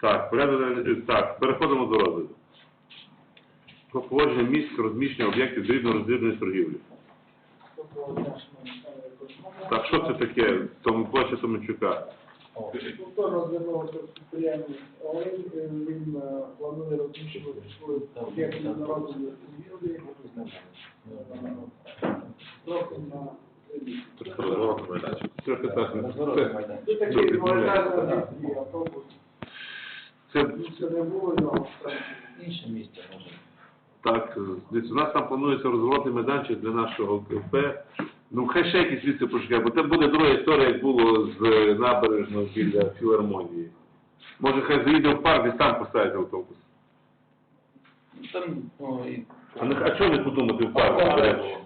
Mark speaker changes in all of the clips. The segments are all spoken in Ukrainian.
Speaker 1: Так, порядок, так, переходимо до розгляду. Про поводження місць розміщення об'єктів дрібно-роздільної торгівлі. Так, що це таке? Тому площа Томенчука.
Speaker 2: Повторно звернулося підприємець Олень, е, він е, планує розміщувати свої об'єкти народної торгівлі е, строком на.
Speaker 1: Трохи так. Це,
Speaker 2: Це такий монетарний об'єкт, автобус.
Speaker 1: Це,
Speaker 2: Це не було його.
Speaker 3: Інше місце може.
Speaker 1: так, дивіться, у нас там планується розворотний майданчик для нашого КП. Ну, хай ще якісь місце пошукає, бо це буде друга історія, як було з е, набережного біля філармонії. Може, хай заїде в парк і сам поставить автобус.
Speaker 3: Там, ну, і...
Speaker 1: А, не, а чого не подумати в парк, до речі?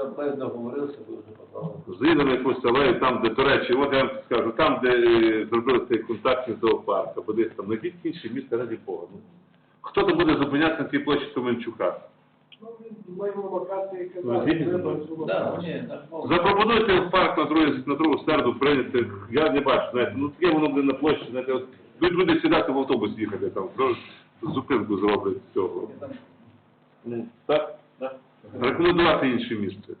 Speaker 3: КП договорився, ви вже подали.
Speaker 1: Заїдемо на якусь алею, там, де, до речі, от я вам скажу, там, де е, зробили цей контактний зоопарк, або десь там, знайдіть інше місце раді Бога. Ну. Хто то буде зупинятися на цій площі Томенчука?
Speaker 2: Ну, локації
Speaker 3: Да, ні, так, ну,
Speaker 1: Запропонуйте в парк на другу, на другу середу прийняти, я не бачу, знаєте, ну таке воно буде на площі, знаєте, от, будуть люди сідати в автобус їхати, там, зупинку зроблять з цього.
Speaker 3: там
Speaker 1: Ну, так? Рекомендувати інше місце.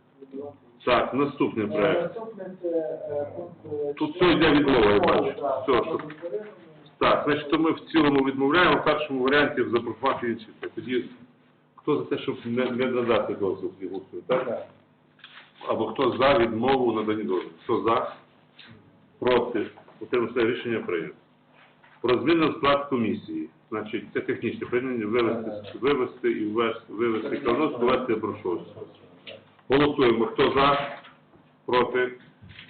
Speaker 1: Так, наступний
Speaker 2: Е,
Speaker 1: проект.
Speaker 2: Е,
Speaker 1: Тут все йде відмова, я бачу. Все,
Speaker 2: так,
Speaker 1: що-
Speaker 2: так.
Speaker 1: Значить, то ми в цілому відмовляємо, в першому варіанті запропонувати інші. Тоді хто за те, щоб не, не надати дозвіл голосує, так? Або хто за відмову надані дозволу? Хто за? Проти? Утримався рішення прийнято. Про зміну склад комісії. Значить, це технічне прийняття вивести, вивести і ввести, вивести кавнос, ввести брошуру. Голосуємо. Хто за? Проти?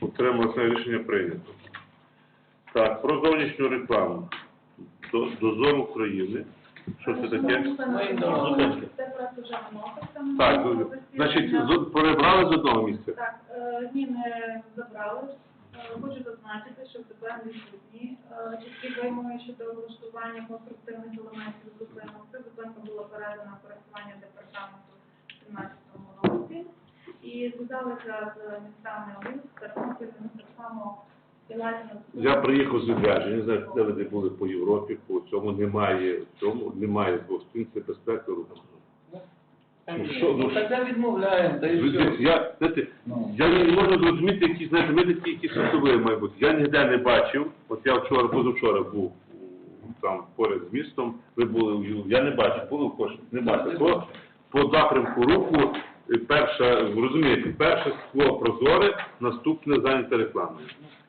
Speaker 1: Утримався рішення прийнято. Так, про зовнішню рекламу. До, дозор України. Що це таке?
Speaker 4: Це просто вже вносить там.
Speaker 1: Так, значить, з- перебрали з одного місця.
Speaker 4: Так, е, ні, не забрали. Е, Хочу зазначити, що тепер відсутні чіткі вимоги щодо влаштування конструктивних елементів зупинок. Ця зупинка була передана в користування департаменту в 2013 році. І зв'язалися з містами Львів, Тернопіль, так само.
Speaker 1: Я приїхав з відрядження, не знаю, де ви були по Європі, по цьому немає, в цьому немає двох сторін, це безпека. Ну, що, ну,
Speaker 3: Ну, тоді відмовляємо, та і все.
Speaker 1: Я, знаєте,
Speaker 3: Ну.
Speaker 1: я не можу зрозуміти, які, знаєте, ми такі, які сортові мають. Я ніде не бачив, от я вчора, позавчора був там поряд з містом, ви були у Ю- я не бачив, були в Коші, не бачив. По, по напрямку руху, е, перша, ви розумієте, перше скло прозоре, наступне зайняте рекламою.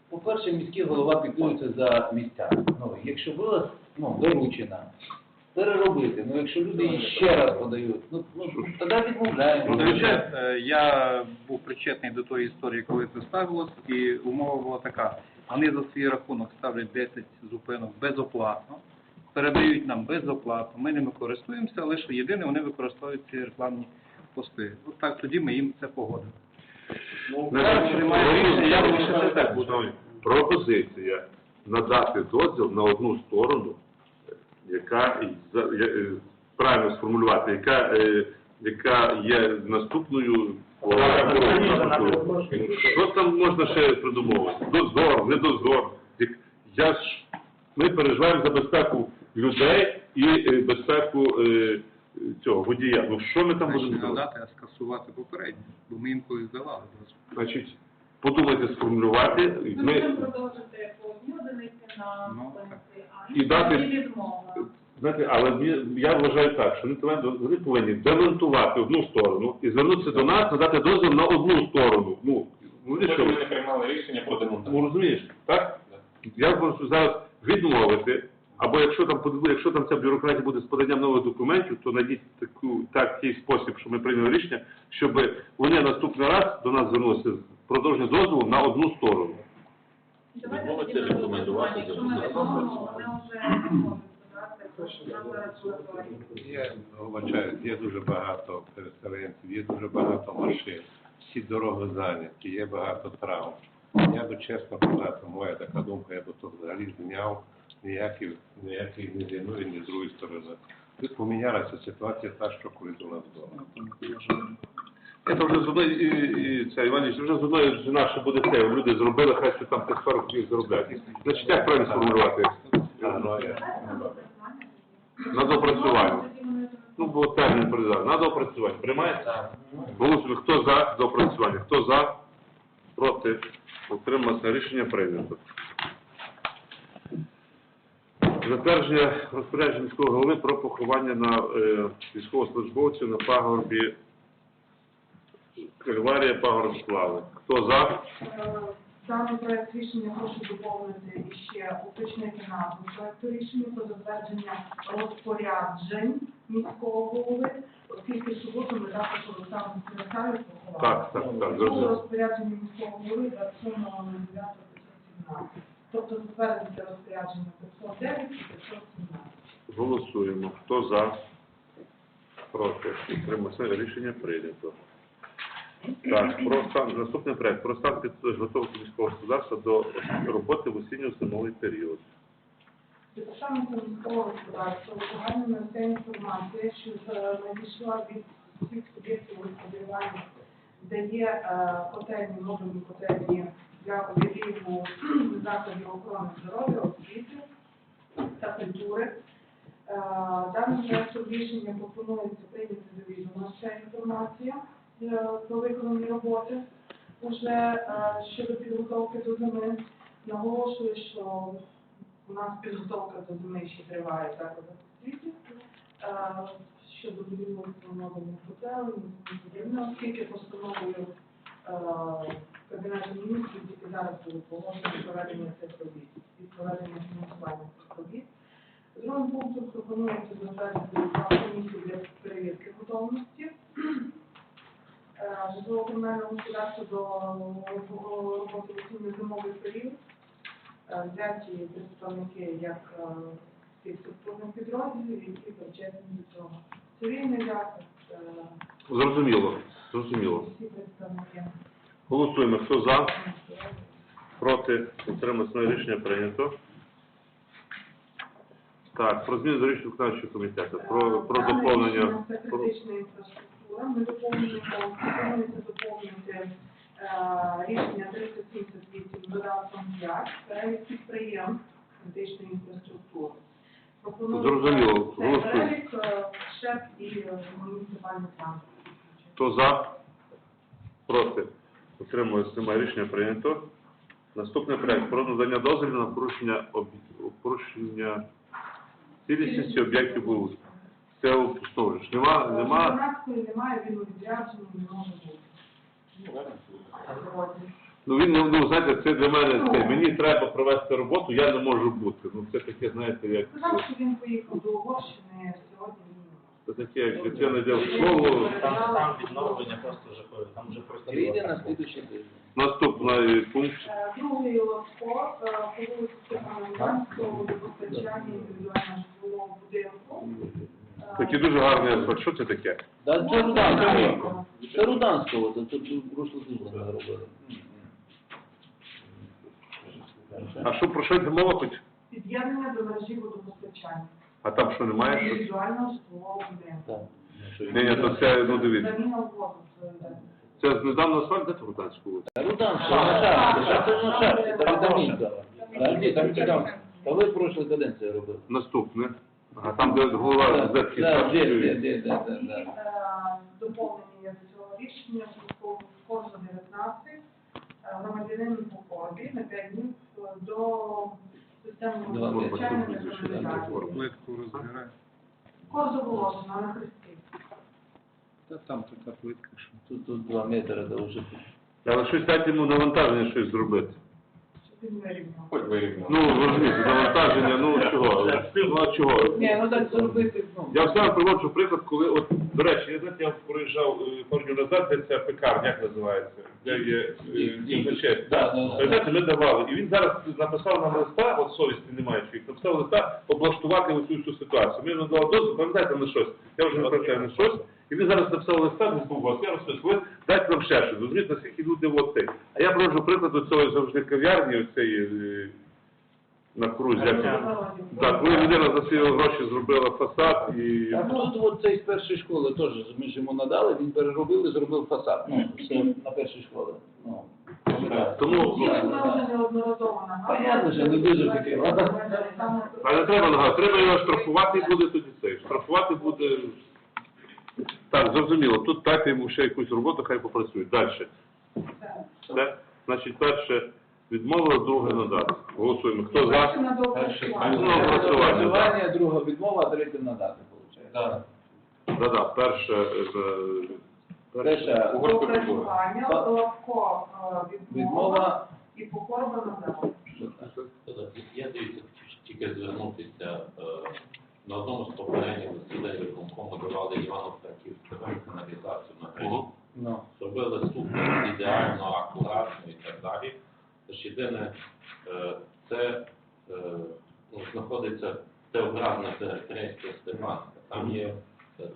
Speaker 3: По-перше, міський голова піклується за місця. Ну, якщо було ну, доручено, переробити. Ну, якщо люди її ще раз подають, ну, ну тоді відмовляємо.
Speaker 1: Ну, звичайно.
Speaker 5: Е, Я був причетний до тої історії, коли це ставилось, і умова була така. Вони за свій рахунок ставлять 10 зупинок безоплатно, передають нам безоплатно, ми ними користуємося, але що єдине, вони використовують ці рекламні пости. От так тоді ми їм це погодимо.
Speaker 1: Пропозиція надати дозвіл на одну сторону, яка за- е, правильно сформулювати, яка, е, яка є наступною. Що там можна ще придумовувати? Дозор, не дозор. Я ж, ми переживаємо за безпеку людей і е, безпеку е, цього водія. Ну що ми там будемо
Speaker 5: не надати, а скасувати попередньо, бо ми їм колись давали.
Speaker 1: Значить, подумайте, сформулювати.
Speaker 4: Ми
Speaker 1: Ми,
Speaker 4: одиниці на
Speaker 5: Ну,
Speaker 4: а
Speaker 1: І дати-
Speaker 4: і відмова.
Speaker 1: знаєте, але мені- я вважаю так, що вони повинні, вони повинні демонтувати одну сторону і звернутися до нас, надати дозвіл на одну сторону. Ну, вони що?
Speaker 6: Ми не приймали рішення про демонтаж.
Speaker 1: Ну розумієш, так? Я можу зараз відмовити, або якщо там подиву- якщо там ця бюрократія буде з поданням нових документів, то знайдіть таку такий спосіб, що ми прийняли рішення, щоб вони наступний раз до нас звернулися з продовження дозволу на одну сторону.
Speaker 4: Давайте
Speaker 6: Відмовити, рекомендувати
Speaker 4: Якщо ми вони вже
Speaker 7: вибачаю, є дуже багато переселенців, є дуже багато машин, всі дороги зайняті, є багато травм. Я би чесно казати, моя така думка, я би то взагалі зняв ніякий, ніякий ні з одної, ні з другої сторони. Тут помінялася ситуація та, що коли до нас вдома.
Speaker 1: Це вже з одної, і, і, це, Іванович, вже з одної вже наше буде це, люди зробили, хай що там тих 40 днів заробляють. Значить, як правильно сформулювати? На доопрацювання. Ну, бо термін придав. На доопрацювання. Приймається? Голосуємо. Хто за доопрацювання? Хто за? Проти? Утримався. Рішення прийнято. Затвердження розпорядження міського голови про поховання на е, військовослужбовців на пагорбі Кальварія пагорб слави. Хто за?
Speaker 8: Е, Даний проект рішення прошу доповнити і ще уточнити назву проекту рішення про затвердження розпоряджень міського голови, оскільки суботу ми також Олександр Сенесарів поховали.
Speaker 1: Так, так, так,
Speaker 8: Було розпорядження міського голови 27.09.517. Тобто затвердити розпорядження 509 і 517.
Speaker 1: Голосуємо. Хто за? Проти? Утримався. Рішення прийнято. Так, про стан, наступний проект. Про стан підготовки міського господарства до роботи в осінньо-зимовий період.
Speaker 8: Департаменту міського господарства узагальнена вся інформація, що е, надійшла від всіх суб'єктів господарювання, де є е, котельні, модульні котельні для обігріву закладів охорони здоров'я, освіти та культури. Е, Даним проектом рішення пропонується прийняти до відома ця інформація е, про виконані роботи уже е, щодо підготовки до зими. Наголошую, що у нас підготовка до зими ще триває також в світі. Е, Щодо будівництва модульних котелень, оскільки постановою е, Кабінету міністрів тільки зараз було погоджено проведення цих робіт і проведення фінансування цих робіт. Другим пунктом пропонується затвердити комісію для перевірки готовності е, житлово-комунального господарства до в зимовий період. Е, взяті представники як е, всіх структурних підрозділів, які причетні до цього. Цивільний захист, е,
Speaker 1: Зрозуміло. Зрозуміло.
Speaker 8: всі представники.
Speaker 1: Голосуємо. Хто за? Проти? Утримався. Рішення прийнято. Так, про зміну до рішення виконавчого комітету. Про, про доповнення. Про...
Speaker 8: інфраструктура. Ми доповнюємо, пропонується доповнити е, рішення 378 додатком 5, перелік підприємств критичної інфраструктури.
Speaker 1: Зрозуміло.
Speaker 8: цей перелік е, ШЕП і муніципальний транспорт.
Speaker 1: Хто за? Проти? Утримується. Немає рішення прийнято. Наступний проект. Про надання дозволу на порушення, об... порушення цілісності об'єктів БУ. Це установлюєш. Нема? Нема?
Speaker 8: 12 немає, він у відрядженні не може бути.
Speaker 1: Ну він не ну, знаєте, це для мене це. Мені треба провести роботу, я не можу бути. Ну це таке, знаєте, як
Speaker 8: Сказав, що він поїхав до Угорщини, сьогодні
Speaker 1: це таке, як дитина йде в школу.
Speaker 9: Там, там відновлення просто жахливе, там вже просто
Speaker 3: Прийде на слідуючий тиждень.
Speaker 1: Наступний пункт.
Speaker 8: Е, Другий лотко е, по вулиці Степана індивідуального житлового будинку.
Speaker 1: Такий дуже гарний аспект. Що це таке?
Speaker 3: Да, це Руданського. Це Руданського, це тут прошло тиждень робили.
Speaker 1: А що про що йде мова хоч?
Speaker 8: Під'єднання до мережі водопостачання
Speaker 1: А там що немає?
Speaker 8: індивідуального житлового будинку.
Speaker 1: Ні, ні, то це, ну дивіться.
Speaker 8: Заміна воду. це.
Speaker 1: Недавно асфальт де Рутанського?
Speaker 3: Руданського, на шахті, це на шахті, це Вітамінка. Та ні, там там, та ви прошлої каденції робили.
Speaker 1: Наступне. А там, де голова
Speaker 3: Так,
Speaker 1: зетки
Speaker 3: так, де, де, де, де, де,
Speaker 8: І е, доповнення до цього рішення кожну 19 е, громадянин по корбі на 5 днів е, до системного
Speaker 3: Два роки.
Speaker 8: звичайно
Speaker 1: да,
Speaker 8: каналізації.
Speaker 1: форма.
Speaker 5: Плитку розбирає.
Speaker 8: Корз оголошено на хресті.
Speaker 5: Та там така плитка, що.
Speaker 3: Тут, тут два метри, да вже.
Speaker 1: Але щось дайте йому навантаження щось зробити.
Speaker 6: Хоч вирівняв.
Speaker 1: Ну, розумієте, навантаження, ну чого? Ну а чого?
Speaker 3: Ні, ну так зробити, ну.
Speaker 1: Я все вам приводжу приклад, коли, от, до речі, я знаєте, я проїжджав е, пару днів назад, де ця пекарня, як називається, де є е, Дівчачець.
Speaker 3: Да, да, да.
Speaker 1: Пам'ятаєте, ми давали. І він зараз написав нам листа, от совісті немає чоловік, написав листа облаштувати оцю всю ситуацію. Ми йому надали дозвіл, пам'ятаєте, на щось. Я вже не пам'ятаю на щось. І він зараз написав листа, був я розповів, ви дайте нам ще щось. Розумієте, наскільки люди от цей. А я проводжу приклад до цього завжди кав'ярні, оцеї е, на крузі. Так, коли людина за свої гроші зробила фасад і
Speaker 3: А тут от цей з першої школи теж, ми ж йому надали, він переробив і зробив фасад. Ну, все на першій школі. Ну.
Speaker 1: Тому ну,
Speaker 8: вже неодноразово нагадували.
Speaker 3: Понятно, що не дуже таке, ладно.
Speaker 8: Саме
Speaker 1: а не треба нагадати, треба його штрафувати і буде тоді це. рахувати буде. Так, зрозуміло. Тут дайте йому ще якусь роботу, хай попрацює. Далі. Все? Значить, перше відмовили, друге надати. Голосуємо. Хто
Speaker 8: Перше
Speaker 1: за?
Speaker 8: на
Speaker 3: Перше
Speaker 8: доопрацювання.
Speaker 1: Ну, голосування,
Speaker 3: голосування, друга відмова, третя надати, виходить.
Speaker 1: Да-да, перше. е,
Speaker 3: Перша
Speaker 8: Доопрацювання,
Speaker 3: Так.
Speaker 8: Е, відмова
Speaker 3: відмова,
Speaker 8: і Покорова надав.
Speaker 6: Я дивіться, тільки звернутися е, на одному з попередніх засідань виконкому давали Івано-Франківську каналізацію на грані.
Speaker 3: ну,
Speaker 6: Зробили супер, ідеально, акуратно і так далі. Тож єдине, е, це е, ну, знаходиться теографна перехрестя Степанська. Там є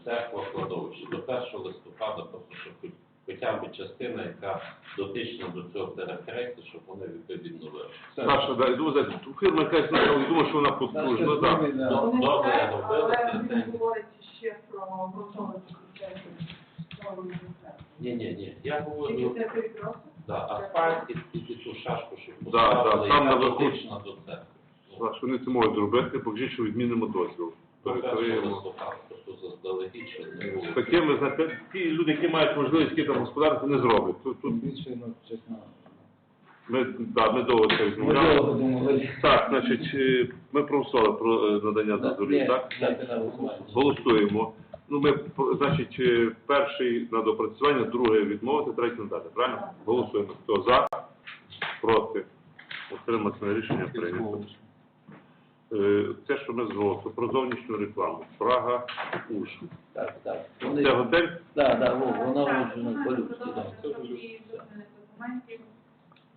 Speaker 6: церква кладовище. До 1 листопада, просто щоб хоча б частина, яка дотична до цього перехрестя, щоб вони відновили.
Speaker 1: Саша, да, йду за фірма якась я думаю, що вона потужна,
Speaker 3: Саша,
Speaker 1: так.
Speaker 3: да.
Speaker 6: Ну, добре,
Speaker 8: але
Speaker 6: це
Speaker 8: він говорить ще про.
Speaker 6: Ні, ні, ні. Я говорю, да, асфальт і, і ту шашку, щоб
Speaker 1: Да, да, там наверху.
Speaker 6: дотична до церкви. Ну,
Speaker 1: Так, що вони це можуть зробити, покажіть, що відмінимо дозвіл.
Speaker 6: до 1
Speaker 1: Перекриємо. З такими, знаєте, ті люди, які мають можливість, які там господарство, не зроблять. Тут, тут
Speaker 3: більше, ну, чесно.
Speaker 1: ми, да, ми довго це
Speaker 3: Ми
Speaker 1: відмовляли.
Speaker 3: думали.
Speaker 1: Так, значить, е, ми проголосували про е, надання дозволів, так?
Speaker 3: дайте на голосування.
Speaker 1: Голосуємо. Ну, ми, про- значить, е, перший на допрацювання, друге відмовити, третє надати, правильно? Голосуємо. Хто за, проти, утриматися рішення прийнято. Е, Це, що ми з голосу, про зовнішню рекламу. Прага, Уж.
Speaker 3: Так, так. Вони,
Speaker 1: Це готель?
Speaker 4: Так,
Speaker 3: вже на полюсі, да.
Speaker 4: продовжує документів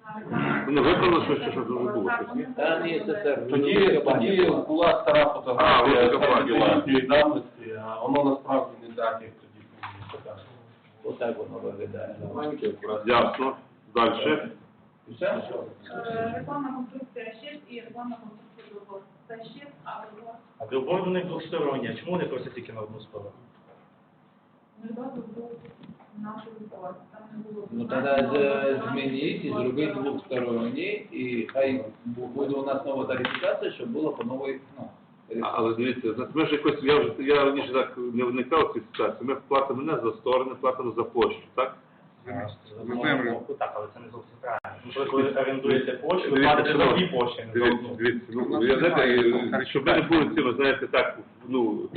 Speaker 4: на рекламу.
Speaker 1: Вони виправили щось, що дуже було
Speaker 4: Так?
Speaker 3: Та ні, це так.
Speaker 5: Тоді, тоді
Speaker 3: була.
Speaker 5: стара фотографія десятилітньої давності, а воно насправді не так, як тоді.
Speaker 3: Отак воно виглядає.
Speaker 1: Ясно. Далі.
Speaker 3: Все?
Speaker 4: Е, Рекламна конструкція 6 і рекламна конструкція другого. Це 6, а другого.
Speaker 9: А білборд у них двосторонній, чому вони просять тільки на одну сторону?
Speaker 4: Недовго був наш вибор. Там не було.
Speaker 3: Ну тоді змініть і зробіть двосторонні, і хай буде у нас нова тарифікація, щоб було по новій, ну,
Speaker 1: Але дивіться, ми ж якось, я вже я раніше так не вникав в цю ситуацію. Ми платимо не за сторони, платимо за площу, так?
Speaker 9: За землю. Так, але це не зовсім правильно. Тому що коли орендуєте почту, ви платите за дві не за
Speaker 1: Дивіться,
Speaker 9: одну.
Speaker 1: дивіться, ну, я знаєте, щоб ви не були цими, знаєте, так, ну,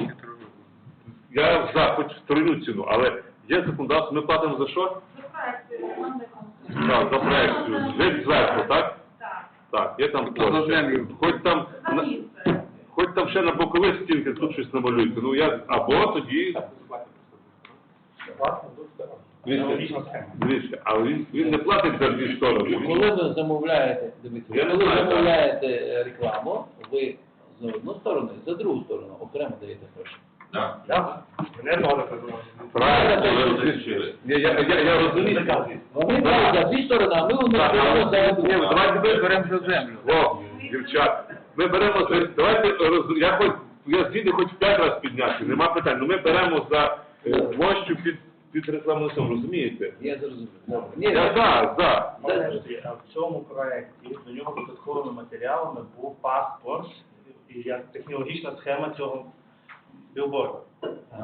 Speaker 1: я за хоч вторинну ціну, але є законодавство, ми платимо за що?
Speaker 4: За проекцію.
Speaker 1: Так, за проекцію. Ви зверху, так?
Speaker 4: Так.
Speaker 1: Так, є там
Speaker 5: Тобто за
Speaker 1: площа.
Speaker 5: землю.
Speaker 1: Хоч там, на-
Speaker 4: місце.
Speaker 1: хоч там ще на бокових стінках тут щось намалюйте. Ну я, або тоді,
Speaker 9: Власне, двох сторон. Аналогічна схема.
Speaker 1: він, він не платить за дві сторони.
Speaker 3: Коли ви замовляєте, дивіться,
Speaker 1: Я не
Speaker 3: коли
Speaker 1: знаю,
Speaker 3: замовляєте е, рекламу, ви за одну сторону і за другу сторону окремо даєте гроші.
Speaker 9: Так? Мене теж придумали.
Speaker 1: Правильно, але дивіться, я, я, я, я розумію.
Speaker 3: Вони дають за дві сторони, а ми у них беремо за одну.
Speaker 1: Ні, давайте ми беремо за землю. О, дівчат, ми беремо за, давайте, роз- я хоч, я згідний хоч п'ять разів підняти, нема питань, ну ми беремо за е, площу під, під рекламну суму, розумієте?
Speaker 3: Я зрозумів. Ні,
Speaker 1: Я за, за.
Speaker 9: Подожди, а в цьому проєкті до нього додатковими матеріалами був паспорт і як технологічна схема цього білборду.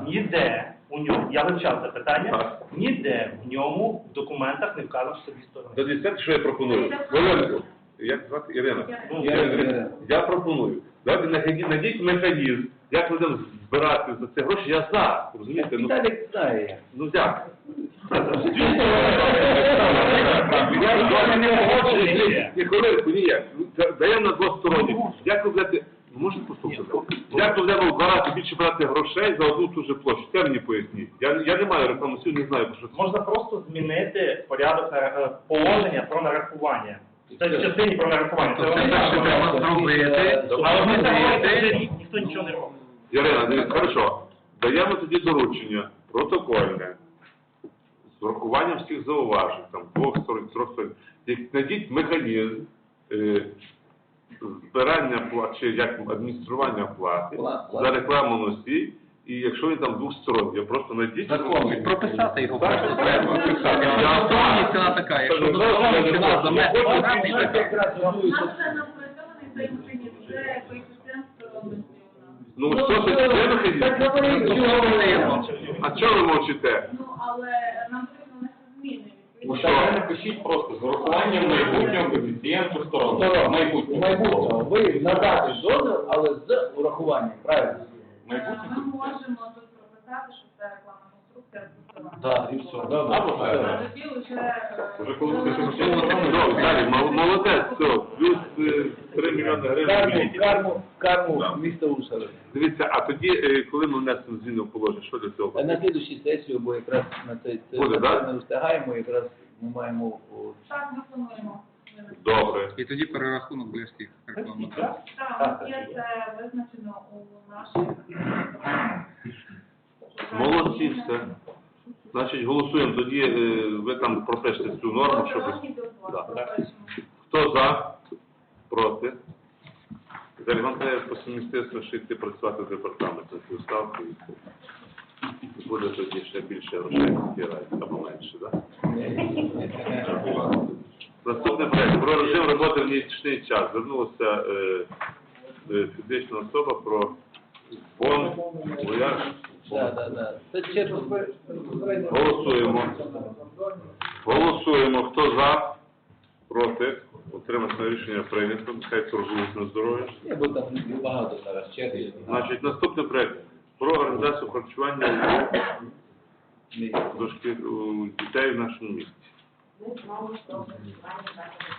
Speaker 9: Ніде у ньому, я вивчав це питання,
Speaker 1: Так.
Speaker 9: ніде в ньому в документах не вказано, що це дві сторони.
Speaker 1: Тоді що я пропоную? Хвилинку. Як звати Ірина?
Speaker 9: Ну,
Speaker 3: Я-
Speaker 1: Я, я пропоную. Давайте находіть, найдіть механізм, як будемо збирати за це гроші, я за, розумієте? Ну,
Speaker 3: Віталік знає
Speaker 1: ну як?
Speaker 9: Я не погоджуюся.
Speaker 1: Ні, хвилинку, ніяк. Даємо на двосторонні. Як ви будете, ви можете послухати? Як ми будемо в два рази більше брати грошей за одну ту же площу? Це мені поясніть. Я, я не маю рекламу, не знаю, про що це.
Speaker 9: Можна просто змінити порядок е, положення про нарахування. Це в частині про нарахування. Це
Speaker 5: Тобто
Speaker 9: вони
Speaker 5: це
Speaker 9: так
Speaker 5: ще треба зробити.
Speaker 9: Але ми
Speaker 5: зробити.
Speaker 9: ніхто нічого не робить.
Speaker 1: Ярина, дивіться, хорошо. Даємо тоді доручення, протокольне, з врахуванням всіх зауважень, там, двох сторон, трьох сторон. Як Знайдіть механізм е, збирання плат, чи як адміністрування плати
Speaker 3: Плат,
Speaker 1: за рекламу носій, і якщо він там двосторонній, просто знайдіть.
Speaker 5: Закон, прописати його
Speaker 1: Так,
Speaker 5: просто треба.
Speaker 1: так.
Speaker 5: Двостороння ціна така, якщо двостороння ціна за метр
Speaker 1: Я
Speaker 5: квадратний,
Speaker 4: напрацьований цей механізм, вже коефіцієнт сторонності.
Speaker 1: Ну, що ти це
Speaker 3: Так говоріть, чого говоримо?
Speaker 1: А чого ви мовчите?
Speaker 4: Ну, але нам потрібно не зміни.
Speaker 1: Ну,
Speaker 4: що?
Speaker 1: що?
Speaker 6: напишіть просто з урахуванням майбутнього коефіцієнту сторон.
Speaker 3: Майбутнього.
Speaker 6: Майбутнього.
Speaker 3: Майбутнього. Ви надати дозвіл, але з урахуванням, правильно?
Speaker 4: Майбутнього. Ми можемо тут прописати, що це рекламна конструкція з посиланням.
Speaker 3: Так, і все.
Speaker 6: Або
Speaker 3: Все.
Speaker 4: вже... е,
Speaker 1: коли ти далі, мол- молодець, все, плюс 3 мільйони гривень.
Speaker 3: карму, карму
Speaker 1: Да.
Speaker 3: міста Усове.
Speaker 1: Дивіться, а тоді, е, коли ми внесемо зміни в положення, що для цього?
Speaker 3: А на слідущій сесію, бо якраз на цей це
Speaker 1: Буде, да?
Speaker 3: не встигаємо, якраз ми маємо о,
Speaker 4: Так, ми плануємо.
Speaker 1: Добре.
Speaker 5: І тоді перерахунок для всіх рекламних.
Speaker 4: Так, є це визначено у наших...
Speaker 1: Молодці, все. Значить, голосуємо. Тоді е, ви там пропишете цю норму, щоб... Да. Хто за? Проти? Треба по сумістивству ще йти працювати в департамент на цю ставку. і. Буде тоді ще більше грошей збирати, або менше, так? Наступне проект. Про режим роботи в нічний час. Звернулася е, е, фізична особа про фонд вояж.
Speaker 3: да, да, да. Це.
Speaker 1: Голосуємо. Голосуємо. Хто за? Проти? Утримати рішення прийнято. Нехай торгують на здоров'я.
Speaker 3: Я бо там багато зараз черги.
Speaker 1: Значить, наступний проект. Про організацію харчування у дошкіль у дітей в нашому місті.
Speaker 10: Ми знову ж про фінансування закладів.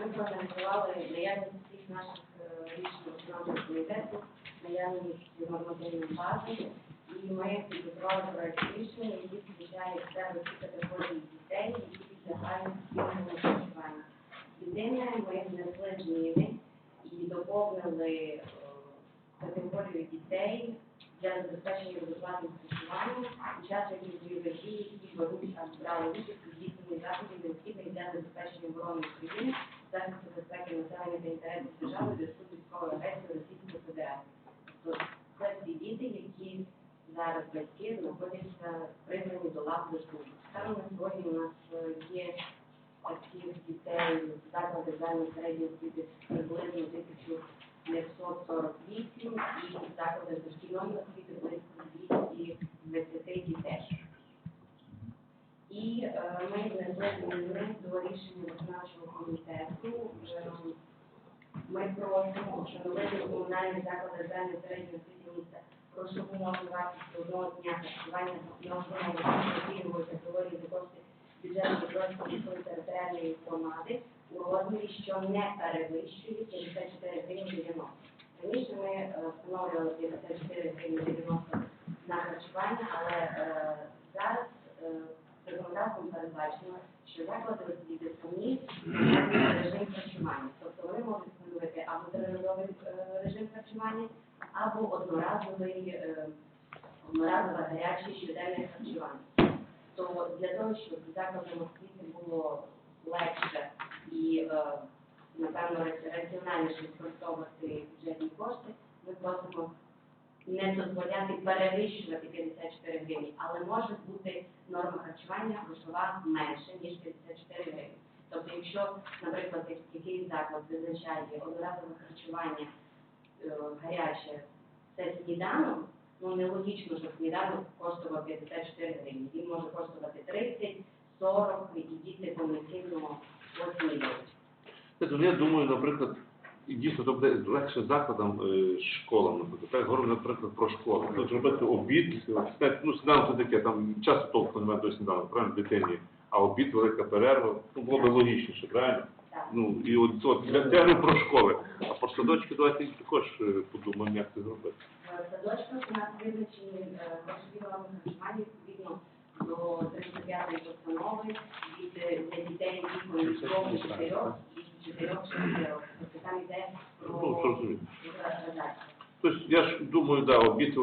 Speaker 10: Ми проаналізували наявність всіх наших е, рішень комітету, наявність нормативної бази, і ми підготували проект рішення, який включає в себе всі категорії дітей, які підлягають спільному харчуванню. Єдине, ми внесли зміни і доповнили е, категорію дітей для забезпечення безоплатного харчування, учасників бойових дій, які беруть або брали участь у здійсненні заходів необхідних для забезпечення оборони України, захисту безпеки населення та інтересів держави зв'язку з військовою агресією Російської Федерації. Це всі діти, які зараз батьки знаходяться призвані до лав ДСУ. Саме сьогодні у нас е, є таких дітей в закладах загальної середньої освіти приблизно 1948 і в закладах дошкільної освіти близько 220 дітей. І е, ми зміни до рішення виконавчого комітету. Ми просимо встановити у комунальних закладах загальної середньої освіти міста грошову вартість одного дня харчування на основі пільгової категорії за кошти бюджету міської територіальної громади у розмірі, що не перевищує 54 гривні 90. Раніше ми е, встановлювали 54 гривні 90 на харчування, але е, зараз е, законодавством передбачено, що заклади освіти самі режим харчування. Тобто вони можуть встановити або триразовий е, режим харчування, або одноразовий е, одноразове гаряче щоденне харчування. То для того, щоб закладам освіти було легше і, е, напевно, раціональніше використовувати бюджетні кошти, ми просимо не дозволяти перевищувати 54 гривні, але може бути норма харчування грошова менше, ніж 54 гривні. Тобто, якщо, наприклад, як- якийсь заклад визначає одноразове харчування е, гаряче, це сніданок, ну нелогічно, щоб сніданок коштував 54 гривні. Він може коштувати 30, 40, і діти повноцінно осмілюють.
Speaker 1: Тобто, я думаю, наприклад, і дійсно то буде легше закладам, е, школам, наприклад. Так говорю, наприклад, про школи. Тут зробити обід, ну сніданок таке, там часу толку немає до сніданку, правильно, дитині. А обід, велика перерва, ну було б логічніше, правильно? Ну і от, от я я говорю про школи. А про садочки давайте також е, подумаємо, як це зробити.
Speaker 10: В садочках у нас визначені е, харчування відповідно до 35-ї постанови від е, для дітей віком від 2 до 4 і 4 6 років. Тобто там йде
Speaker 1: Ну,
Speaker 10: про задачі.
Speaker 1: Тобто я ж думаю, да, обід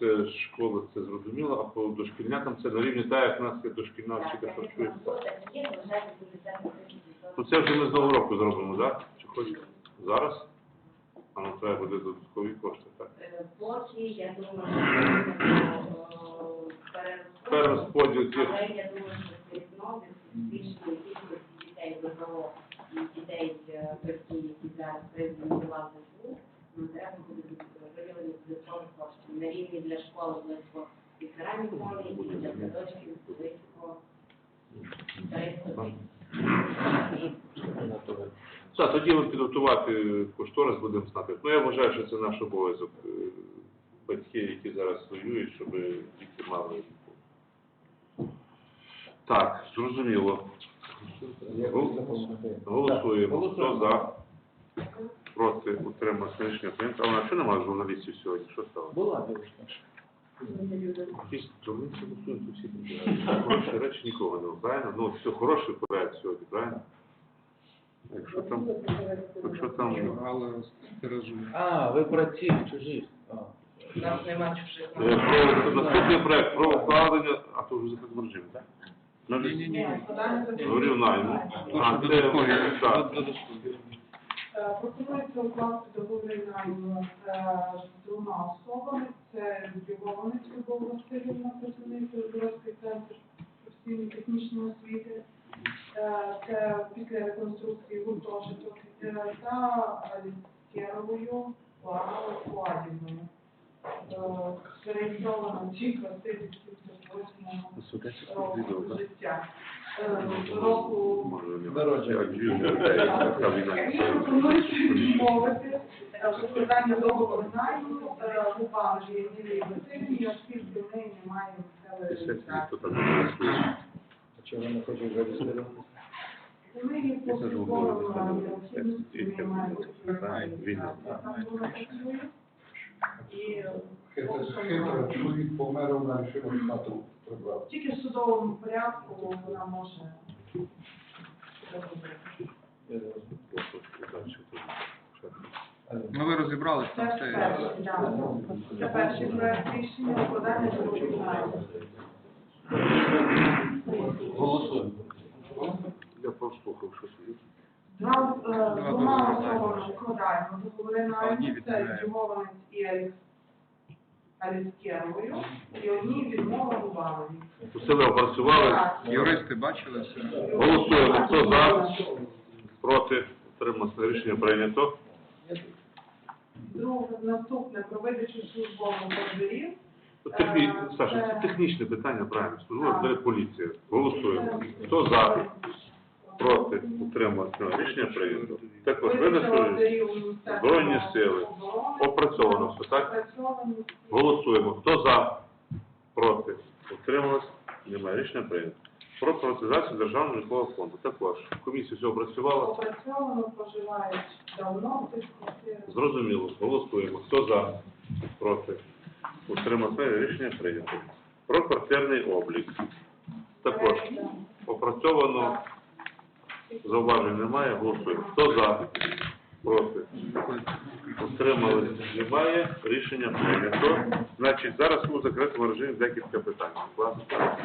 Speaker 1: це школа, це зрозуміло, а по дошкільнятам це на рівні так, як в нас є дошкільна
Speaker 10: Так,
Speaker 1: харчується.
Speaker 10: так, так, є, залишається 70 на 30
Speaker 1: Ну це вже ми з нового року зробимо, так? Чи хочете? Зараз? А ну треба буде додаткові кошти, так?
Speaker 10: Е, Поки, я думаю, е,
Speaker 1: Перерозподіл цих.
Speaker 10: Але я думаю, що все одно збільшення кількості дітей ВПО і дітей е, батьків, які зараз призвані до лав ЗСУ, нам треба буде виділені додаткових коштів на рівні для школи близько півтора мільйони і для садочків близько 300.
Speaker 1: Так, тоді ми підготувати кошторис будемо знати. Ну, я вважаю, що це наш обов'язок. е, Батьки, які зараз воюють, щоб діти мали. Так, зрозуміло. Гол- Голосуємо. Хто за? Проти утримався рішення прийнято. А вона що немає журналістів сьогодні? Що стало?
Speaker 3: Була дівчинка.
Speaker 1: Якісь журналісти голосують всі прибігають. Хороші речі нікого не правильно? Ну, все хороший проект сьогодні, правильно? Якщо там, якщо там
Speaker 5: Але тиражує.
Speaker 3: А, ви про ці чужі. А.
Speaker 10: У нас нема чужих.
Speaker 1: Е, Про наступний проект про укладення, а то вже закритим режимі, так? Ну,
Speaker 5: Ні-ні-ні.
Speaker 1: Говорив найму. А, це,
Speaker 5: додаткові,
Speaker 1: так.
Speaker 5: додаткові.
Speaker 8: Е, Пропонується укласти договір найму з двома особами. Це Любованець Любов Васильівна, працівник Білоруський центр професійної технічної освіти. Е, Це після реконструкції гуртожиток е, та Аліскєровою Лагою Фуадівною. Е, Зареєстровано тільки в 1978 року життя. Е, Року
Speaker 1: не
Speaker 8: е, в складанні договору найму е, Губалові Юлії Васильівні, оскільки
Speaker 1: хто так голосує.
Speaker 3: А чого вони хочуть зареєструвати?
Speaker 8: Закону
Speaker 1: Губалові,
Speaker 8: необхідності
Speaker 1: це
Speaker 8: немає
Speaker 1: Знає,
Speaker 8: І
Speaker 11: Хитро, чоловік помер, вона вирішила хату прибрати.
Speaker 8: тільки в судовому порядку вона може.
Speaker 5: Ну ви розібралися,
Speaker 8: Це
Speaker 5: там все.
Speaker 8: перший, да. Це перший проект рішення укладання договору.
Speaker 3: Голосуємо.
Speaker 1: Я прослухав, що це.
Speaker 8: Два, е,
Speaker 5: Два
Speaker 8: двома
Speaker 5: договори
Speaker 8: особами складаємо договори
Speaker 5: Одні
Speaker 8: найму, це
Speaker 5: відмовляємо.
Speaker 8: І Аліс- Аліскєровою, і одні відмова Губанові.
Speaker 1: Усе опрацювали.
Speaker 5: Юристи бачили все.
Speaker 1: Голосуємо. Хто за? Проти? Утримався рішення прийнято.
Speaker 8: Друге, наступне, про видачу службових ордерів.
Speaker 1: Техні... Саша, це технічне питання, правильно. Служба для поліція. Голосуємо. Хто за? Проти? Утримався рішення прийнято. Також винесли. Збройні сили. Опрацьовано все, так? Голосуємо. Хто за? Проти? Утрималось? Немає. Рішення прийнято. Про приватизацію державного житлового фонду. Також. Комісія все опрацювала.
Speaker 8: Опрацьовано, проживають давно.
Speaker 1: Зрозуміло. Голосуємо. Хто за? Проти? Утримався? Рішення прийнято. Про квартирний облік. Також. Опрацьовано. Зауважень немає. Голосуємо. Хто за? Проти? Утримали? Немає. Рішення прийнято. Значить, зараз у закритому режимі декілька питань. Будь ласка.